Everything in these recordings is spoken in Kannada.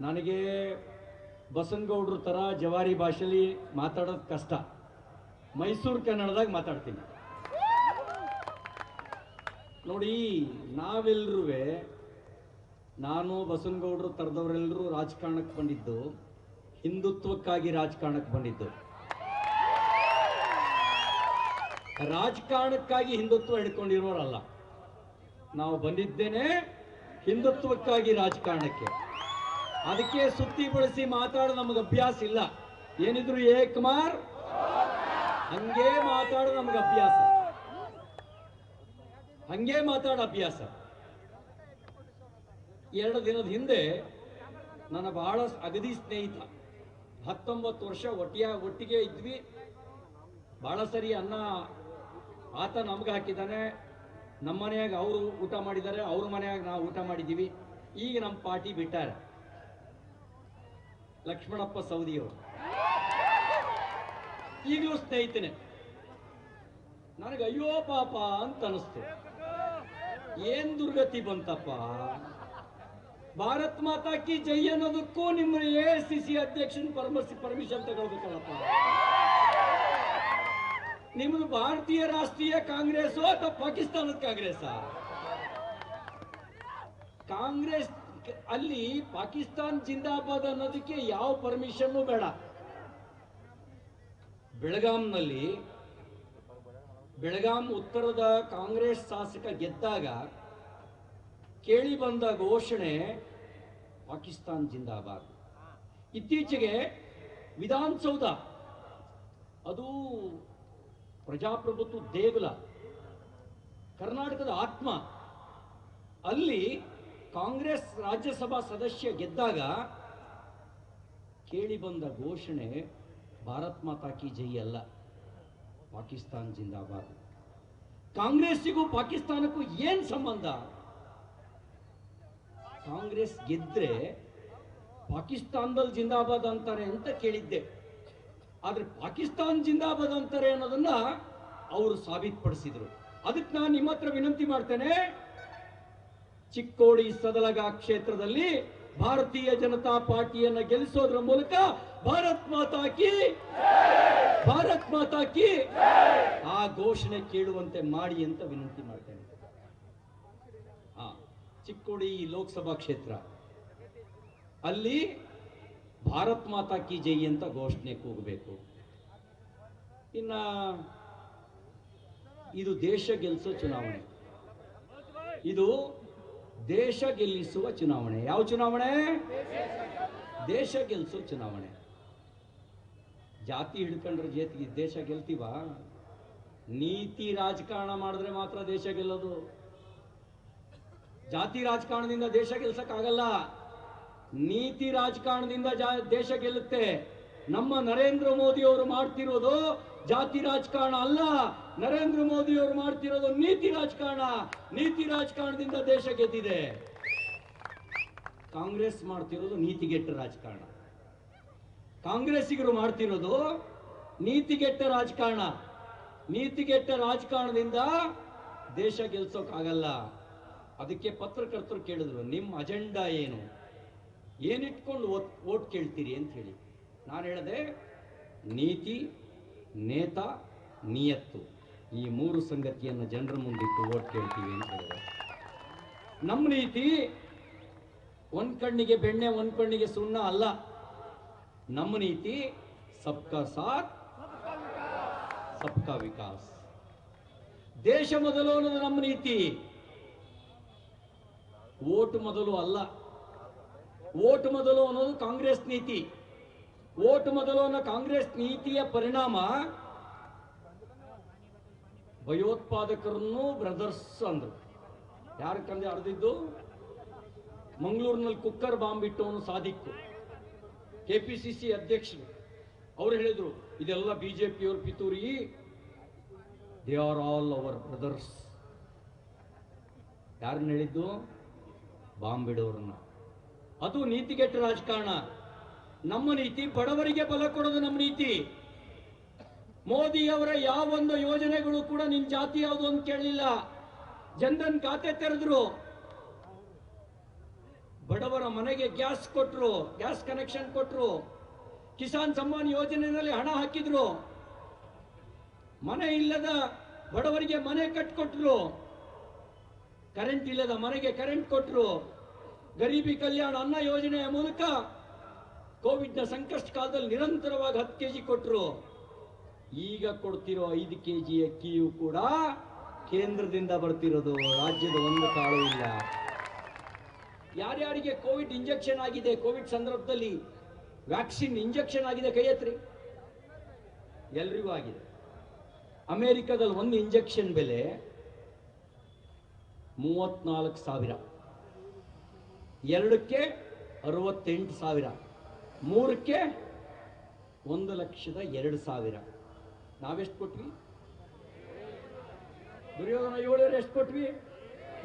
ನನಗೆ ಬಸನಗೌಡ್ರ ಥರ ಜವಾರಿ ಭಾಷೆಲಿ ಮಾತಾಡೋದು ಕಷ್ಟ. ಮೈಸೂರು ಕನ್ನಡದಾಗ ಮಾತಾಡ್ತೀನಿ. ನೋಡಿ ನಾವೆಲ್ಲರೂ ನಾನು ಬಸನಗೌಡರು ಥರದವರೆಲ್ಲರೂ ರಾಜಕಾರಣಕ್ಕೆ ಬಂದಿದ್ದು, ಹಿಂದುತ್ವಕ್ಕಾಗಿ ರಾಜಕಾರಣಕ್ಕೆ ಬಂದಿದ್ದು. ರಾಜಕಾರಣಕ್ಕಾಗಿ ಹಿಂದುತ್ವ ಹಿಡ್ಕೊಂಡಿರೋರಲ್ಲ. ನಾವು ಬಂದಿದ್ದೇನೆ ಹಿಂದುತ್ವಕ್ಕಾಗಿ ರಾಜಕಾರಣಕ್ಕೆ. ಅದಕ್ಕೆ ಸುತ್ತಿ ಬಳಸಿ ಮಾತಾಡೋ ನಮ್ಗೆ ಅಭ್ಯಾಸ ಇಲ್ಲ. ಏನಿದ್ರು ಏ ಕುಮಾರ್? ಹಂಗೆ ಮಾತಾಡೋ ನಮ್ಗೆ ಅಭ್ಯಾಸ. ಹಂಗೆ ಮಾತಾಡೋ ಅಭ್ಯಾಸ. ಎರಡು ದಿನದ ಹಿಂದೆ ನನ್ನ ಬಹಳ ಅಗದಿ ಸ್ನೇಹಿತ, ಹತ್ತೊಂಬತ್ತು ವರ್ಷ ಒಟ್ಟಿಯ, ಒಟ್ಟಿಗೆ ಇದ್ವಿ. ಬಹಳ ಸರಿ ಅನ್ನ, ಆತ ನಮ್ಗೆ ಹಾಕಿದ್ದಾನೆ. ನಮ್ಮ ಮನೆಯಾಗ ಅವರು ಊಟ ಮಾಡಿದ್ದಾರೆ, ಅವ್ರ ಮನೆಯಾಗ ನಾವು ಊಟ ಮಾಡಿದ್ದೀವಿ. ಈಗ ನಮ್ಮ ಪಾರ್ಟಿ ಬಿಟ್ಟಾರೆ. ಲಕ್ಷ್ಮಣಪ್ಪ ಸೌದಿಯವರು. ಈಗಲೂ ಸ್ನೇಹಿತನೆ, ನನಗೆ ಅಯ್ಯೋ ಪಾಪ ಅಂತ ಅನಿಸ್ತು. ಏನ್ ದುರ್ಗತಿ ಬಂತಪ್ಪ? ಭಾರತ್ ಮಾತಾ ಕಿ ಜೈ ಅನ್ನೋದಕ್ಕೂ ನಿಮ್ಮ ಎ ಸಿ ಸಿ ಅಧ್ಯಕ್ಷನ ಪರ್ಮಸಿ ಪರ್ಮಿಷನ್ ತಗೊಳ್ಬೇಕಲ್ಲಪ್ಪ. ನಿಮ್ದು ಭಾರತೀಯ ರಾಷ್ಟ್ರೀಯ ಕಾಂಗ್ರೆಸ್ ಅಥವಾ ಪಾಕಿಸ್ತಾನದ ಕಾಂಗ್ರೆಸ್? ಕಾಂಗ್ರೆಸ್ ಅಲ್ಲಿ ಪಾಕಿಸ್ತಾನ್ ಜಿಂದಾಬಾದ್ ಅನ್ನೋದಕ್ಕೆ ಯಾವ ಪರ್ಮಿಷನ್ನು ಬೇಡ. ಬೆಳಗಾಂನಲ್ಲಿ, ಬೆಳಗಾಂ ಉತ್ತರದ ಕಾಂಗ್ರೆಸ್ ಶಾಸಕ ಗೆದ್ದಾಗ ಕೇಳಿ ಬಂದ ಘೋಷಣೆ ಪಾಕಿಸ್ತಾನ್ ಜಿಂದಾಬಾದ್. ಇತ್ತೀಚೆಗೆ ವಿಧಾನಸೌಧ, ಅದು ಪ್ರಜಾಪ್ರಭುತ್ವ ದೇಗುಲ, ಕರ್ನಾಟಕದ ಆತ್ಮ, ಅಲ್ಲಿ ಕಾಂಗ್ರೆಸ್ ರಾಜ್ಯಸಭಾ ಸದಸ್ಯ ಗೆದ್ದಾಗ ಕೇಳಿ ಬಂದ ಘೋಷಣೆ ಭಾರತ್ ಮಾತಾ ಕಿ ಜೈ ಅಲ್ಲ. ಪಾಕಿಸ್ತಾನ್ ಜಿಂದಾಬಾದ್. ಕಾಂಗ್ರೆಸ್ಸಿಗೂ ಪಾಕಿಸ್ತಾನಕ್ಕೂ ಏನ್ ಸಂಬಂಧ? ಕಾಂಗ್ರೆಸ್ ಗೆದ್ರೆ ಪಾಕಿಸ್ತಾನದಲ್ಲಿ ಜಿಂದಾಬಾದ್ ಅಂತಾರೆ ಅಂತ ಕೇಳಿದ್ದೆ. ಆದ್ರೆ ಪಾಕಿಸ್ತಾನ್ ಜಿಂದಾಬಾದ್ ಅಂತಾರೆ ಅನ್ನೋದನ್ನ ಅವರು ಸಾಬೀತುಪಡಿಸಿದ್ರು. ಅದಕ್ಕೆ ನಾನು ನಿಮ್ಮ ಹತ್ರ ವಿನಂತಿ ಮಾಡ್ತೇನೆ ಚಿಕ್ಕೋಡಿ ಸದಲಗ ಕ್ಷೇತ್ರದಲ್ಲಿ ಭಾರತೀಯ ಜನತಾ ಪಾರ್ಟಿಯನ್ನ ಗೆಲ್ಲಿಸೋದ್ರ ಮೂಲಕ ಭಾರತ್ ಮಾತಾ ಕಿ ಭಾರತ್ ಮಾತಾ ಕಿ ಆ ಘೋಷಣೆ ಕೇಳುವಂತೆ ಮಾಡಿ ಅಂತ ವಿನಂತಿ ಮಾಡ್ತೇನೆ. ಆ, ಚಿಕ್ಕೋಡಿ ಲೋಕಸಭಾ ಕ್ಷೇತ್ರ. ಅಲ್ಲಿ ಭಾರತ್ ಮಾತಾ ಕಿ ಜೈ ಅಂತ ಘೋಷಣೆ ಕೂಗಬೇಕು ಇನ್ನ ಇದು ದೇಶ ಗೆಲ್ಲಿಸೋ ಚುನಾವಣೆ. ಇದು ದೇಶ ಗೆಲ್ಲಿಸುವ ಚುನಾವಣೆ. ಯಾವ ಚುನಾವಣೆ? ದೇಶ ಗೆಲ್ಲಿಸುವ ಚುನಾವಣೆ. ಜಾತಿ ಹಿಡ್ಕೊಂಡ್ರೆ ಜೇತಿಗೆ ದೇಶ ಗೆಲ್ತೀವ? ನೀತಿ ರಾಜಕಾರಣ ಮಾಡಿದ್ರೆ ಮಾತ್ರ ದೇಶ ಗೆಲ್ಲೋದು. ಜಾತಿ ರಾಜಕಾರಣದಿಂದ ದೇಶ ಗೆಲ್ಸಕ್ಕಾಗಲ್ಲ. ನೀತಿ ರಾಜಕಾರಣದಿಂದ ದೇಶ ಗೆಲ್ಲುತ್ತೆ. ನಮ್ಮ ನರೇಂದ್ರ ಮೋದಿ ಅವರು ಮಾಡ್ತಿರೋದು ಜಾತಿ ರಾಜಕಾರಣ ಅಲ್ಲ. ನರೇಂದ್ರ ಮೋದಿ ಅವರು ಮಾಡ್ತಿರೋದು ನೀತಿ ರಾಜಕಾರಣ. ನೀತಿ ರಾಜಕಾರಣದಿಂದ ದೇಶ ಗೆದ್ದಿದೆ. ಕಾಂಗ್ರೆಸ್ ಮಾಡ್ತಿರೋದು ನೀತಿಗೆಟ್ಟ ರಾಜಕಾರಣ. ಕಾಂಗ್ರೆಸ್ಸಿಗರು ಮಾಡ್ತಿರೋದು ನೀತಿಗೆಟ್ಟ ರಾಜಕಾರಣ. ನೀತಿಗೆಟ್ಟ ರಾಜಕಾರಣದಿಂದ ದೇಶ ಗೆಲ್ಸೋಕ್ಕಾಗಲ್ಲ ಅದಕ್ಕೆ ಪತ್ರಕರ್ತರು ಕೇಳಿದ್ರು, ನಿಮ್ಮ ಅಜೆಂಡಾ ಏನು? ಏನಿಟ್ಕೊಂಡು ಓಟ್ ಕೇಳ್ತೀರಿ? ಅಂತ ಹೇಳಿ. ನಾನು ಹೇಳಿದೆ, ನೀತಿ ನೇತ, ನಿಯತ್ತು. ಈ ಮೂರು ಸಂಗತಿಯನ್ನು ಜನರ ಮುಂದಿಟ್ಟು ಓಟ್ ಕೇಳ್ತೀವಿ ಅಂತ ಹೇಳಿದೆ ನಮ್ಮ ನೀತಿ ಒಂದ್ ಕಣ್ಣಿಗೆ ಬೆಣ್ಣೆ, ಒಂದ್ ಕಣ್ಣಿಗೆ ಸುಣ್ಣ ಅಲ್ಲ. ನಮ್ಮ ನೀತಿ ಸಬ್ಕಾ ಸಾಥ್, ಸಬ್ಕಾ ವಿಕಾಸ್. ದೇಶ ಮೊದಲು ಅನ್ನೋದು ನಮ್ಮ ನೀತಿ. ಓಟ್ ಮೊದಲು ಅಲ್ಲ. ಓಟ್ ಮೊದಲು ಅನ್ನೋದು ಕಾಂಗ್ರೆಸ್ ನೀತಿ. ಓಟ್ ಮೊದಲು ಅನ್ನೋ ಕಾಂಗ್ರೆಸ್ ನೀತಿಯ ಪರಿಣಾಮ ಭಯೋತ್ಪಾದಕರನ್ನು ಬ್ರದರ್ಸ್ ಅಂದ್ರು. ಯಾರ ಕಂದೆ ಅರ್ದಿದ್ದು ಮಂಗಳೂರಿನಲ್ಲಿ ಕುಕ್ಕರ್ ಬಾಂಬ್ ಇಟ್ಟವನು ಸಾಧಿಕ್ಕು ಕೆ ಪಿ ಅಧ್ಯಕ್ಷರು. ಅವ್ರು ಹೇಳಿದ್ರು, ಇದೆಲ್ಲ ಬಿಜೆಪಿಯವ್ರ ಪಿತೂರಿ. They are all our brothers ಯಾರನ್ನ ಹೇಳಿದ್ದು? ಬಾಂಬ್ ಇಡೋರನ್ನ ಅದು ನೀತಿಗೆಟ್ಟ ರಾಜಕಾರಣ. ನಮ್ಮ ನೀತಿ, ಬಡವರಿಗೆ ಬಲ ಕೊಡೋದು ನಮ್ಮ ನೀತಿ. ಮೋದಿ ಅವರ ಯಾವೊಂದು ಯೋಜನೆಗಳು ಕೂಡ ನಿನ್ ಜಾತಿ ಯಾವುದು ಅಂತ ಕೇಳಲಿಲ್ಲ. ಜನರನ್ ಖಾತೆ ತೆರೆದ್ರು. ಬಡವರ ಮನೆಗೆ ಗ್ಯಾಸ್ ಕೊಟ್ರು, ಗ್ಯಾಸ್ ಕನೆಕ್ಷನ್ ಕೊಟ್ರು. ಕಿಸಾನ್ ಸಮ್ಮಾನ್ ಯೋಜನೆಯಲ್ಲಿ ಹಣ ಹಾಕಿದ್ರು. ಮನೆ ಇಲ್ಲದ ಬಡವರಿಗೆ ಮನೆ ಕಟ್ಕೊಟ್ರು. ಕರೆಂಟ್ ಇಲ್ಲದ ಮನೆಗೆ ಕರೆಂಟ್ ಕೊಟ್ರು. ಗರೀಬಿ ಕಲ್ಯಾಣ ಅನ್ನ ಯೋಜನೆಯ ಮೂಲಕ ಕೋವಿಡ್ನ ಸಂಕಷ್ಟ ಕಾಲದಲ್ಲಿ ನಿರಂತರವಾಗಿ ಹತ್ತು ಕೆ ಜಿ ಕೊಟ್ಟರು ಈಗ ಕೊಡ್ತಿರೋ ಐದು ಕೆ ಜಿ ಅಕ್ಕಿಯೂ ಕೂಡ ಕೇಂದ್ರದಿಂದ ಬರ್ತಿರೋದು. ರಾಜ್ಯದ ಒಂದು ಕಾಳು ಇಲ್ಲ. ಯಾರ್ಯಾರಿಗೆ ಕೋವಿಡ್ ಇಂಜೆಕ್ಷನ್ ಆಗಿದೆ, ಕೋವಿಡ್ ಸಂದರ್ಭದಲ್ಲಿ ವ್ಯಾಕ್ಸಿನ್ ಇಂಜೆಕ್ಷನ್ ಆಗಿದೆ ಕೈ ಎಲ್ರಿಗೂ ಆಗಿದೆ. ಅಮೆರಿಕದಲ್ಲಿ ಒಂದು ಇಂಜೆಕ್ಷನ್ ಬೆಲೆ ಮೂವತ್ನಾಲ್ಕು ಸಾವಿರ. ಎರಡಕ್ಕೆ ಅರವತ್ತೆಂಟು ಸಾವಿರ. ಮೂರಕ್ಕೆ ಒಂದು ಲಕ್ಷದ ಎರಡು ಸಾವಿರ. ನಾವೆಷ್ಟು ಕೊಟ್ವಿ? ದುರ್ಯೋಧನ ಏಳರು ಎಷ್ಟು ಕೊಟ್ವಿ?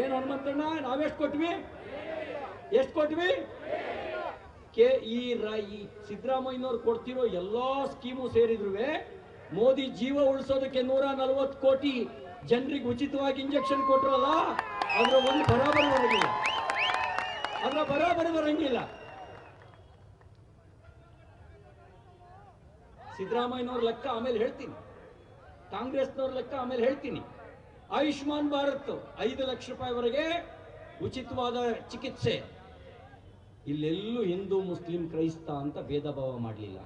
ಏನು ಹನುಮಂತಣ್ಣ, ನಾವೆಷ್ಟು ಕೊಟ್ವಿ? ಎಷ್ಟು ಕೊಟ್ವಿ? ಕೆ ಈ ಈ ಸಿದ್ದರಾಮಯ್ಯನವ್ರು ಕೊಡ್ತಿರೋ ಎಲ್ಲಾ ಸ್ಕೀಮು ಸೇರಿದ್ರು ಮೋದಿ ಜೀವ ಉಳಿಸೋದಕ್ಕೆ ನೂರ ನಲವತ್ತು ಕೋಟಿ ಜನರಿಗೆ ಉಚಿತವಾಗಿ ಇಂಜೆಕ್ಷನ್ ಕೊಟ್ರಲ್ಲ, ಅದ್ರ ಒಂದು ಬರಾಬರಿ ಬರಂಗಿಲ್ಲ ಅದ್ರ ಬರಾಬರಿ ಬರಂಗಿಲ್ಲ ಸಿದ್ದರಾಮಯ್ಯನವ್ರ ಲೆಕ್ಕ ಆಮೇಲೆ ಹೇಳ್ತೀನಿ. ಕಾಂಗ್ರೆಸ್ನವ್ರ ಲೆಕ್ಕ ಆಮೇಲೆ ಹೇಳ್ತೀನಿ. ಆಯುಷ್ಮಾನ್ ಭಾರತ್ ಐದು ಲಕ್ಷ ರೂಪಾಯಿವರೆಗೆ ಉಚಿತವಾದ ಚಿಕಿತ್ಸೆ. ಇಲ್ಲೆಲ್ಲೂ ಹಿಂದೂ, ಮುಸ್ಲಿಂ, ಕ್ರೈಸ್ತ ಅಂತ ಭೇದ ಭಾವ ಮಾಡಲಿಲ್ಲ.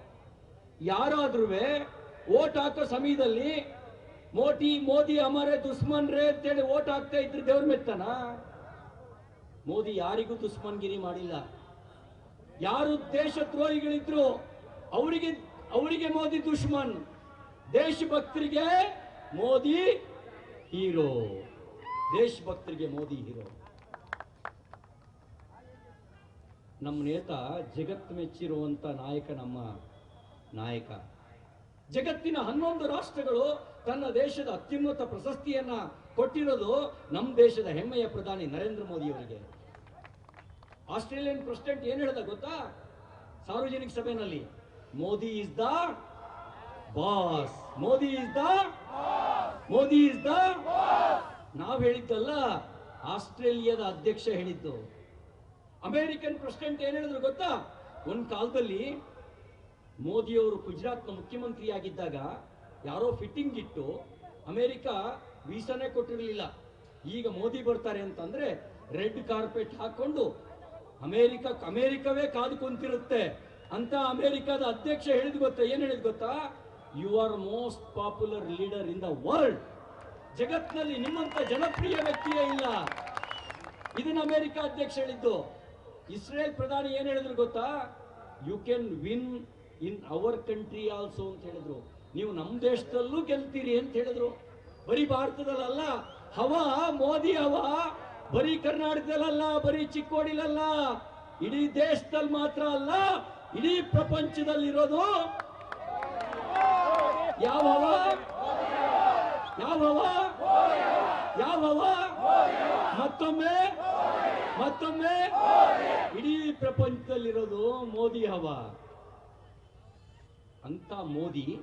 ಯಾರಾದ್ರೂ ಓಟ್ ಹಾಕೋ ಸಮಯದಲ್ಲಿ ಮೋಟಿ ಮೋದಿ ಅಮರೇ ದುಸ್ಮನ್ ರೇ ಅಂತೇಳಿ ಓಟ್ ಹಾಕ್ತಾ ಇದ್ರೆ ದೇವ್ರ ಮೆತ್ತನ? ಮೋದಿ ಯಾರಿಗೂ ದುಶ್ಮನ್ಗಿರಿ ಮಾಡಿಲ್ಲ. ಯಾರು ದೇಶ ದ್ರೋಹಿಗಳಿದ್ರು ಅವರಿಗೆ ಅವರಿಗೆ ಮೋದಿ ದುಶ್ಮನ್, ದೇಶಭಕ್ತರಿಗೆ ಮೋದಿ ಹೀರೋ, ದೇಶಭಕ್ತರಿಗೆ ಮೋದಿ ಹೀರೋ. ನಮ್ಮ ನೇತ ಜಗತ್ ಮೆಚ್ಚಿರುವಂತ ನಾಯಕ ನಮ್ಮ ನಾಯಕ. ಜಗತ್ತಿನ ಹನ್ನೊಂದು ರಾಷ್ಟ್ರಗಳು ತನ್ನ ದೇಶದ ಅತ್ಯುನ್ನತ ಪ್ರಶಸ್ತಿಯನ್ನ ಕೊಟ್ಟಿರೋದು ನಮ್ಮ ದೇಶದ ಹೆಮ್ಮೆಯ ಪ್ರಧಾನಿ ನರೇಂದ್ರ ಮೋದಿ ಅವರಿಗೆ. ಆಸ್ಟ್ರೇಲಿಯನ್ ಪ್ರೆಸಿಡೆಂಟ್ ಏನ್ ಹೇಳ್ದ ಗೊತ್ತಾ? ಸಾರ್ವಜನಿಕ ಸಭೆಯಲ್ಲಿ Modi is the boss. Modi is the Modi is the ನಾವ್ ಹೇಳಿದ್ದಲ್ಲ, ಆಸ್ಟ್ರೇಲಿಯಾದ ಅಧ್ಯಕ್ಷ ಹೇಳಿದ್ದು. ಅಮೆರಿಕನ್ ಪ್ರೆಸಿಡೆಂಟ್ ಏನ್ ಹೇಳಿದ್ರು ಗೊತ್ತಾ? ಒಂದ್ ಕಾಲದಲ್ಲಿ ಮೋದಿಯವರು ಗುಜರಾತ್ನ ಮುಖ್ಯಮಂತ್ರಿಯಾಗಿದ್ದಾಗ ಯಾರೋ ಫಿಟ್ಟಿಂಗ್ ಇಟ್ಟು ಅಮೆರಿಕ ವೀಸಾನೇ ಕೊಟ್ಟಿರಲಿಲ್ಲ. ಈಗ ಮೋದಿ ಬರ್ತಾರೆ ಅಂತಂದ್ರೆ ರೆಡ್ ಕಾರ್ಪೆಟ್ ಹಾಕೊಂಡು ಅಮೆರಿಕ ಅಮೆರಿಕವೇ ಕಾದು ಕುಂತಿರುತ್ತೆ. ಅಂತ ಅಮೆರಿಕದ ಅಧ್ಯಕ್ಷ ಹೇಳಿದ್ ಗೊತ್ತಾ? ಏನ್ ಹೇಳಿದ್ ಗೊತ್ತಾ? You are most popular leader in the world ಜಗತ್ನಲ್ಲಿ ನಿಮ್ಮಂತ ಜನಪ್ರಿಯ ವ್ಯಕ್ತಿಯೇ ಇಲ್ಲ. ಇದನ್ನ ಅಮೆರಿಕ ಅಧ್ಯಕ್ಷ ಹೇಳಿದ್ದು. ಇಸ್ರೇಲ್ ಪ್ರಧಾನಿ ಏನ್ ಹೇಳಿದ್ರು ಗೊತ್ತಾ? You can win in our country also ಅಂತ ಹೇಳಿದ್ರು. ನೀವು ನಮ್ಮ ದೇಶದಲ್ಲೂ ಗೆಲ್ತೀರಿ ಅಂತ ಹೇಳಿದ್ರು. ಬರೀ ಭಾರತದಲ್ಲ ಹವಾ, ಮೋದಿ ಹವ, ಬರೀ ಕರ್ನಾಟಕದಲ್ಲ ಬರೀ ಚಿಕ್ಕೋಡಿಲಲ್ಲ, ಇಡೀ ದೇಶದಲ್ಲಿ ಮಾತ್ರ ಅಲ್ಲ ಇಡೀ ಪ್ರಪಂಚದಲ್ಲಿರೋದು ಯಾವವ? ಯಾವವ? ಯಾವವ? ಮತ್ತೊಮ್ಮೆ? ಮತ್ತೊಮ್ಮೆ? ಇಡೀ ಪ್ರಪಂಚದಲ್ಲಿರೋದು ಮೋದಿ ಹವ ಅಂತ ಮೋದಿ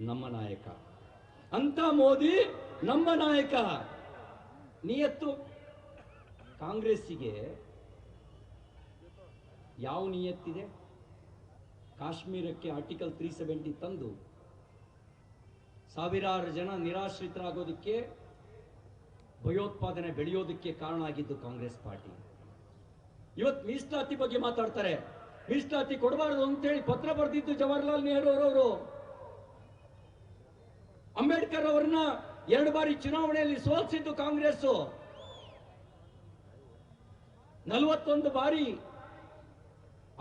ನಮ್ಮ ನಾಯಕ. ಅಂತ ಮೋದಿ ನಮ್ಮ ನಾಯಕ. ನಿಯತ್ತು ಕಾಂಗ್ರೆಸ್ಸಿಗೆ ಯಾವ ನಿಯತ್ತಿದೆ? ಕಾಶ್ಮೀರಕ್ಕೆ ಆರ್ಟಿಕಲ್ ತ್ರೀ ಸೆವೆಂಟಿ ತಂದು ಸಾವಿರಾರು ಜನ ನಿರಾಶ್ರಿತರಾಗೋದಕ್ಕೆ, ಭಯೋತ್ಪಾದನೆ ಬೆಳೆಯೋದಕ್ಕೆ ಕಾರಣ ಆಗಿದ್ದು ಕಾಂಗ್ರೆಸ್ ಪಾರ್ಟಿ. ಇವತ್ತು ಮೀಸಲಾತಿ ಬಗ್ಗೆ ಮಾತಾಡ್ತಾರೆ. ಮೀಸಲಾತಿ ಕೊಡಬಾರದು ಅಂತೇಳಿ ಪತ್ರ ಬರೆದಿದ್ದು ಜವಾಹರ್ಲಾಲ್ ನೆಹರು ಅವರವರು. ಅಂಬೇಡ್ಕರ್ ಅವರನ್ನ ಎರಡು ಬಾರಿ ಚುನಾವಣೆಯಲ್ಲಿ ಸೋಲಿಸಿದ್ದು ಕಾಂಗ್ರೆಸ್ ನಲವತ್ತೊಂದು ಬಾರಿ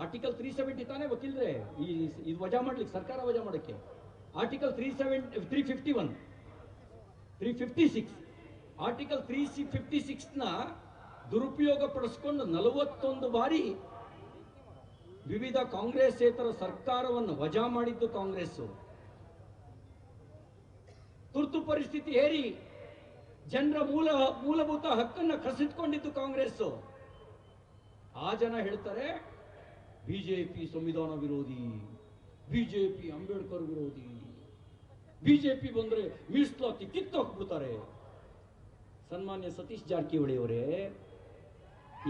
ಆರ್ಟಿಕಲ್ ತ್ರೀ ಸೆವೆಂಟಿ ತಾನೇ ವಕೀಲ್ರೆ. ಈ ಇದು ವಜಾ ಮಾಡ್ಲಿಕ್ಕೆ, ಸರ್ಕಾರ ವಜಾ ಮಾಡಕ್ಕೆ. Article three seven three fifty one three fifty six article three C fifty ಸಿಕ್ಸ್ನ ದುರುಪಯೋಗ ಪಡಿಸ್ಕೊಂಡು ನಲವತ್ತೊಂದು ಬಾರಿ ವಿವಿಧ ಕಾಂಗ್ರೆಸ್ಸೇತರ ಸರ್ಕಾರವನ್ನು ವಜಾ ಮಾಡಿದ್ದು ಕಾಂಗ್ರೆಸ್ ತುರ್ತು ಪರಿಸ್ಥಿತಿ ಹೇರಿ ಜನರ ಮೂಲ, ಮೂಲಭೂತ ಹಕ್ಕನ್ನ ಕಸಿದುಕೊಂಡಿದ್ದು ಕಾಂಗ್ರೆಸ್ ಆ ಜನ ಹೇಳ್ತಾರೆ ಬಿಜೆಪಿ ಸಂವಿಧಾನ ವಿರೋಧಿ, ಬಿಜೆಪಿ ಅಂಬೇಡ್ಕರ್ ವಿರೋಧಿ. ಬಿಜೆಪಿ ಬಂದ್ರೆ ಮೀಸಲಾತಿ ಕಿತ್ತೋಗ್ಬಿಡ್ತಾರೆ ಸನ್ಮಾನ್ಯ ಸತೀಶ್ ಜಾರಕಿಹೊಳಿ ಅವರೇ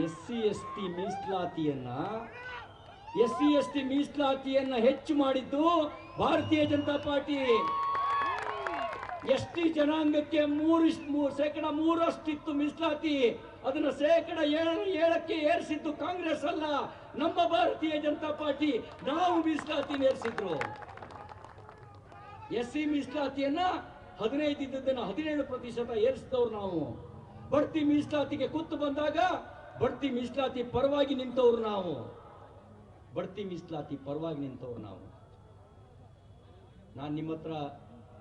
ಎಸ್ ಸಿ ಎಸ್ ಟಿ ಮೀಸಲಾತಿಯನ್ನ ಎಸ್ ಸಿ ಎಸ್ ಟಿ ಮೀಸಲಾತಿಯನ್ನ ಹೆಚ್ಚು ಮಾಡಿದ್ದು ಭಾರತೀಯ ಜನತಾ ಪಾರ್ಟಿ. ಎಸ್ ಟಿ ಜನಾಂಗಕ್ಕೆ ಮೂರು ಶೇಕಡ ಮೂರಷ್ಟಿತ್ತು ಮೀಸಲಾತಿ. ಅದನ್ನ ಶೇಕಡ ಏಳ, ಏಳಕ್ಕೆ ಏರಿಸಿದ್ದು ಕಾಂಗ್ರೆಸ್ ಅಲ್ಲ, ನಮ್ಮ ಭಾರತೀಯ ಜನತಾ ಪಾರ್ಟಿ. ನಾವು ಮೀಸಲಾತಿ ಏರಿಸಿದ್ರು. ಎಸ್ ಸಿ ಮೀಸಲಾತಿಯನ್ನ ಹದಿನೈದು ಇದ್ದದನ್ನ ಹದಿನೇಳು ಪ್ರತಿಶತ ಏರಿಸಿದವ್ರು ನಾವು. ಬಡ್ತಿ ಮೀಸಲಾತಿಗೆ ಕೂತು ಬಂದಾಗ ಬಡ್ತಿ ಮೀಸಲಾತಿ ಪರವಾಗಿ ನಿಂತವ್ರು ನಾವು. ಬಡ್ತಿ ಮೀಸಲಾತಿ ಪರವಾಗಿ ನಿಂತವ್ರು ನಾವು. ನಾನು ನಿಮ್ಮ ಹತ್ರ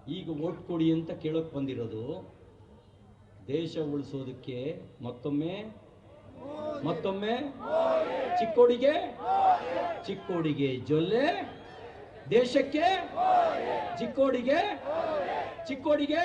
ಈಗ ಓಟ್ ಕೊಡಿ ಅಂತ ಕೇಳೋಕೆ ಬಂದಿರೋದು. ದೇಶ ಉಳಿಸೋದಕ್ಕೆ ಮತ್ತೊಮ್ಮೆ ಮತ್ತೊಮ್ಮೆ ಚಿಕ್ಕೋಡಿಗೆ ಚಿಕ್ಕೋಡಿಗೆ ಜೊಲ್ಲೆ ದೇಶಕ್ಕೆ ಚಿಕ್ಕೋಡಿಗೆ ಚಿಕ್ಕೋಡಿಗೆ